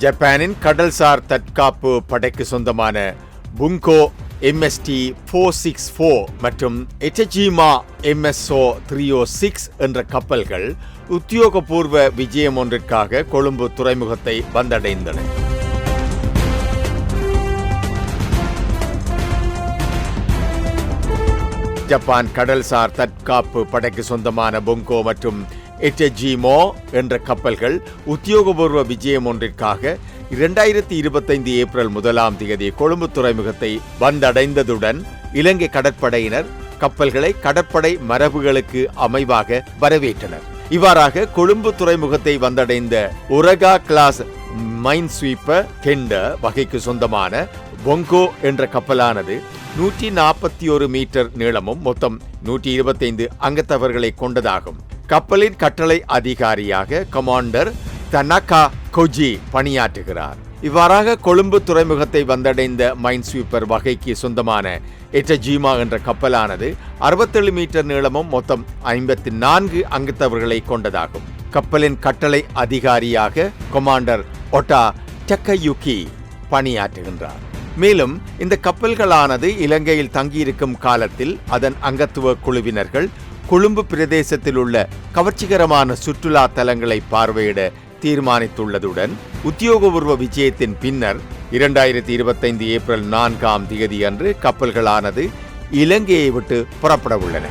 ஜப்பானின் கடல்சார் தற்காப்பு படைக்கு சொந்தமான Bungo M S T four six four மற்றும் எச்சஜிமா எம்எஸ்ஓ த்ரீஓ சிக்ஸ் என்ற கப்பல்கள் உத்தியோகபூர்வ விஜயம் ஒன்றிற்காக கொழும்பு துறைமுகத்தை வந்தடைந்தன. ஜப்பான் கடல்சார் தற்காப்பு படைக்கு சொந்தமான பொங்கோ மற்றும் எட்டஜிமோ என்ற கப்பல்கள் உத்தியோகபூர்வ விஜயம் ஒன்றிற்காக இரண்டாயிரத்தி இருபத்தைந்து ஏப்ரல் முதலாம் தேதி கொழும்பு துறைமுகத்தை வந்தடைந்ததுடன் இலங்கை கடற்படையினர் கப்பல்களை கடற்படை மரபுகளுக்கு அமைவாக வரவேற்றனர். இவ்வாறாக கொழும்பு துறைமுகத்தை வந்தடைந்த உரகா கிளாஸ் மைன் ஸ்வீப்பர் கெண்ட வகைக்கு சொந்தமான பொங்கோ என்ற கப்பலானது நூற்றி நாற்பத்தி ஒரு மீட்டர் நீளமும் மொத்தம் நூற்றி இருபத்தைந்து அங்கத்தவர்களை கொண்டதாகும். கப்பலின் கட்டளை அதிகாரியாக கமாண்டர் தனகா கொஜி பணியாற்றுகிறார். இவ்வாறாக கொழும்பு துறைமுகத்தை வந்தடைந்த மைன் ஸ்வீப்பர் வகைக்கு சொந்தமான எட்டஜீமா என்ற கப்பலானது அறுபத்தேழு மீட்டர் நீளமும் மொத்தம் ஐம்பத்தி நான்கு அங்கத்தவர்களை கொண்டதாகும். கப்பலின் கட்டளை அதிகாரியாக கொமாண்டர் ஒட்டா டக்கயுகி பணியாற்றுகின்றார். மேலும் இந்த கப்பல்களானது இலங்கையில் தங்கியிருக்கும் காலத்தில் அதன் அங்கத்துவ குழுவினர்கள் கொழும்பு பிரதேசத்தில் உள்ள கவர்ச்சிகரமான சுற்றுலா தலங்களை பார்வையிட தீர்மானித்துள்ளதுடன் உத்தியோகபூர்வ விஜயத்தின் பின்னர் இரண்டாயிரத்தி இருபத்தைந்து ஏப்ரல் நான்காம் தேதி அன்று கப்பல்களானது இலங்கையை விட்டு புறப்பட உள்ளன.